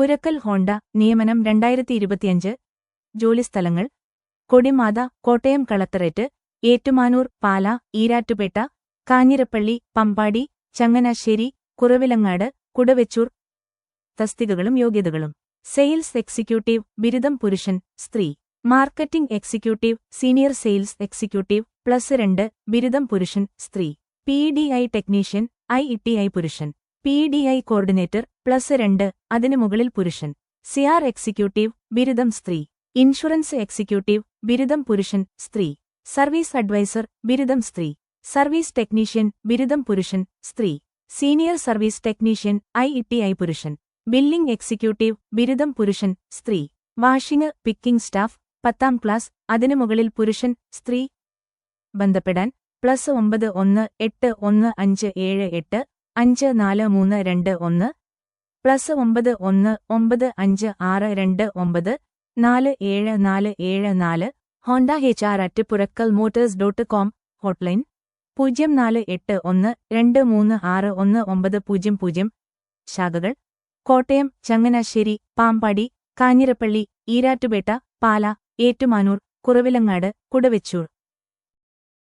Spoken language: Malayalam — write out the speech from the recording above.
പുരക്കൽ ഹോണ്ട നിയമനം രണ്ടായിരത്തി ഇരുപത്തിയഞ്ച് ജോലിസ്ഥലങ്ങൾ കൊടിമാത കോട്ടയം കളക്ടറേറ്റ് ഏറ്റുമാനൂർ പാല ഈരാറ്റുപേട്ട കാഞ്ഞിരപ്പള്ളി പമ്പാടി ചങ്ങനാശ്ശേരി കുറവിലങ്ങാട് കുടവെച്ചൂർ. തസ്തികകളും യോഗ്യതകളും. സെയിൽസ് എക്സിക്യൂട്ടീവ് ബിരുദം പുരുഷൻ സ്ത്രീ. Marketing executive senior sales executive plus രണ്ട് ബിരുദം പുരുഷൻ സ്ത്രീ. P D I technician I E T I പുരുഷൻ. P D I coordinator plus രണ്ട് അതിനു മുകളിൽ പുരുഷൻ. സിആർ എക്സിക്യൂട്ടീവ് ബിരുദം സ്ത്രീ. ഇൻഷുറൻസ് എക്സിക്യൂട്ടീവ് ബിരുദം പുരുഷൻ സ്ത്രീ. സർവീസ് അഡ്വൈസർ ബിരുദം സ്ത്രീ. സർവീസ് ടെക്നീഷ്യൻ ബിരുദം പുരുഷൻ സ്ത്രീ. Senior service technician I E പുരുഷൻ. ബില്ലിംഗ് എക്സിക്യൂട്ടീവ് ബിരുദം പുരുഷൻ സ്ത്രീ. വാഷിംഗ് പിക്കിംഗ് സ്റ്റാഫ് പത്താം ക്ലാസ് അതിനു മുകളിൽ പുരുഷൻ സ്ത്രീ. ബന്ധപ്പെടാൻ പ്ലസ് ഒമ്പത് ഒന്ന് എട്ട് ഒന്ന് അഞ്ച് ഏഴ് എട്ട് അഞ്ച് നാല് മൂന്ന് രണ്ട് ഒന്ന് പ്ലസ് ഒമ്പത് ഒന്ന് ഒമ്പത് അഞ്ച് ആറ് രണ്ട് ഒമ്പത് നാല് ഏഴ് നാല് ഏഴ് നാല് Honda H R at Purackal motors dot com hotline പൂജ്യം നാല് എട്ട് ഒന്ന് രണ്ട് മൂന്ന് ആറ് ഒന്ന് ഒമ്പത് പൂജ്യം പൂജ്യം ശാഖകൾ കോട്ടയം ചങ്ങനാശ്ശേരി പാമ്പാടി കാഞ്ഞിരപ്പള്ളി ഈരാറ്റുപേട്ട പാല ഏറ്റുമാനൂർ കുറവിലങ്ങാട് കുടവെച്ചൂർ.